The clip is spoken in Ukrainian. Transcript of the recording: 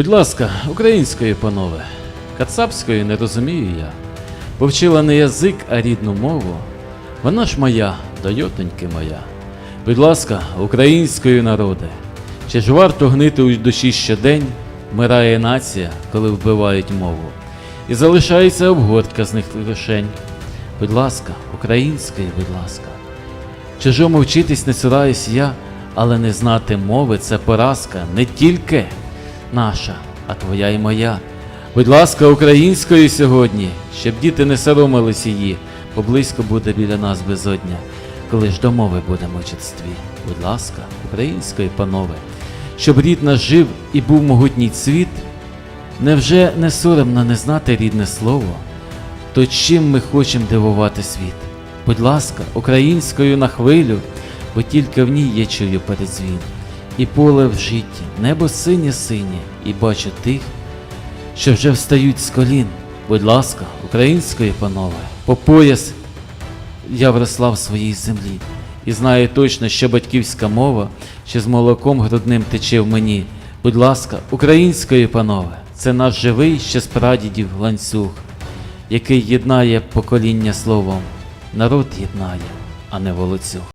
Будь ласка, української, панове, кацапської не розумію я. Повчила не язик, а рідну мову. Вона ж моя, дойотоньки моя. Будь ласка, української народи. Чи ж варто гнити у душі щодень, вмирає нація, коли вбивають мову, і залишається обгортка з них лишень. Будь ласка, української, будь ласка. Чужому вчитись не цураюсь я, але не знати мови це поразка не тільки наша, а твоя і моя. Будь ласка, української сьогодні, щоб діти не соромились її, бо близько буде біля нас безодня, коли ж до мови будемо в. Будь ласка, української, панове, щоб рід наш жив і був могутній цвіт, невже не соромно не знати рідне слово? То чим ми хочемо дивувати світ? Будь ласка, українською на хвилю, бо тільки в ній я чую передзвін. І поле в житті, небо синє синє, і бачу тих, що вже встають з колін. Будь ласка, української, панове, по пояс я вросла в своїй землі, і знаю точно, що батьківська мова ще з молоком грудним тече в мені. Будь ласка, української, панове, це наш живий ще з прадідів ланцюг який єднає покоління словом. Народ єднає, а не волоцюг.